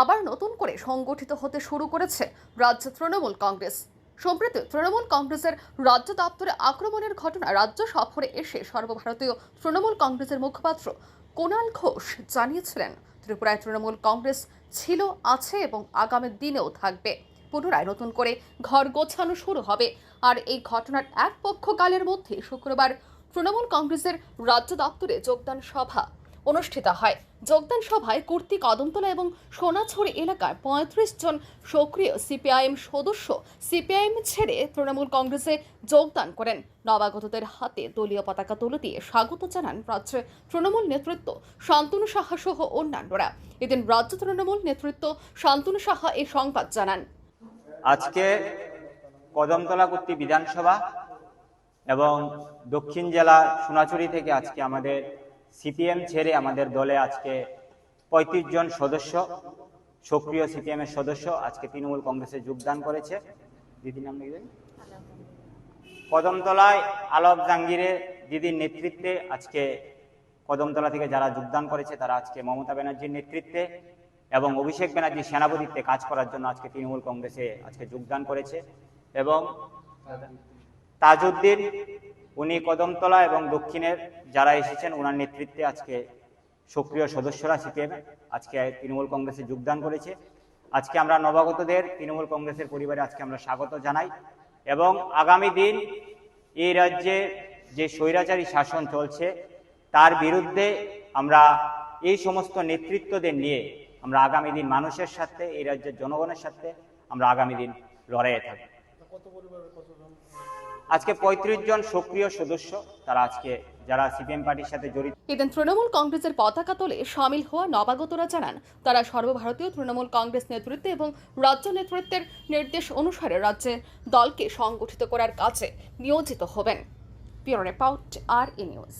আবার নতুন করে সংগঠিত হতে শুরু করেছে রাজ্য তৃণমূল কংগ্রেস। সম্প্রতি তৃণমূল কংগ্রেসের রাজ্য দপ্তরে আক্রমণের ঘটনা রাজ্য সফরে এসে সর্বভারতীয় তৃণমূল কংগ্রেসের মুখপাত্র কোনাল ঘোষ জানিয়েছিলেন, ত্রিপুরায় তৃণমূল কংগ্রেস ছিল, আছে এবং আগামী দিনেও থাকবে। পুনরায় নতুন করে ঘর গোছানো শুরু হবে। আর এই ঘটনার এক পক্ষকালের মধ্যে শুক্রবার তৃণমূল কংগ্রেসের রাজ্য দপ্তরে যোগদান সভা অনুষ্ঠিত হয়। যোগদান সভায় কুর্তি কদমতলা এবং সোনাছড়ি এলাকার পঁয়ত্রিশ জন সক্রিয় সিপিআইএম সদস্য সিপিআইএম ছেড়ে তৃণমূল কংগ্রেসে যোগদান করেন। নবাগতদের হাতে দলীয় পতাকা তুলে দিয়ে স্বাগত জানান রাজ্যে তৃণমূল নেতৃত্ব শান্তনু সাহা সহ অন্যান্যরা। এদিন রাজ্য তৃণমূল নেতৃত্ব শান্তনু সাহা এই সংবাদ জানান। আজকে কদমতলা কর্তৃক বিধানসভা এবং দক্ষিণ জেলা সোনাচুরি থেকে আজকে আমাদের সিপিএম ছেড়ে আমাদের দলে আজকে পঁয়ত্রিশ জন সদস্য, সক্রিয় সিপিএম এর সদস্য আজকে তৃণমূল কংগ্রেসে যোগদান করেছে। দিদির নাম লিখবেন? কদমতলায় আলম জাহাঙ্গীরের দিদির নেতৃত্বে আজকে কদমতলা থেকে যারা যোগদান করেছে তারা আজকে মমতা ব্যানার্জির নেতৃত্বে এবং অভিষেক ব্যানার্জির সেনাপতিত্বে কাজ করার জন্য আজকে তৃণমূল কংগ্রেসে আজকে যোগদান করেছে। এবং তাজউদ্দিন উনি কদমতলা এবং দক্ষিণের যারা এসেছেন ওনার নেতৃত্বে আজকে সক্রিয় সদস্যরা সিপিএম আজকে তৃণমূল কংগ্রেসে যোগদান করেছে। আজকে আমরা নবাগতদের, তৃণমূল কংগ্রেসের পরিবারে আজকে আমরা স্বাগত জানাই এবং আগামী দিন এই রাজ্যে যে স্বৈরাচারী শাসন চলছে, তার বিরুদ্ধে আমরা এই সমস্ত নেতৃত্বদের নিয়ে আমরা আগামী দিন মানুষের সাথে এই রাজ্যের জনগণের সাথে আমরা আগামী দিন লড়াইয়ে থাকব। আজকে পঁয়ত্রিশ জন সক্রিয় সদস্য তারা আজকে যারা সিপিএম পার্টির সাথে জড়িত এদিন তৃণমূল কংগ্রেসের পতাকা তোলে সামিল হওয়া নবাগতরা জানান তারা সর্বভারতীয় তৃণমূল কংগ্রেস নেতৃত্বে এবং রাজ্য নেতৃত্বের নির্দেশ অনুসারে রাজ্যে দলকে সংগঠিত করার কাজে নিয়োজিত হবেন। Bureau report R E news.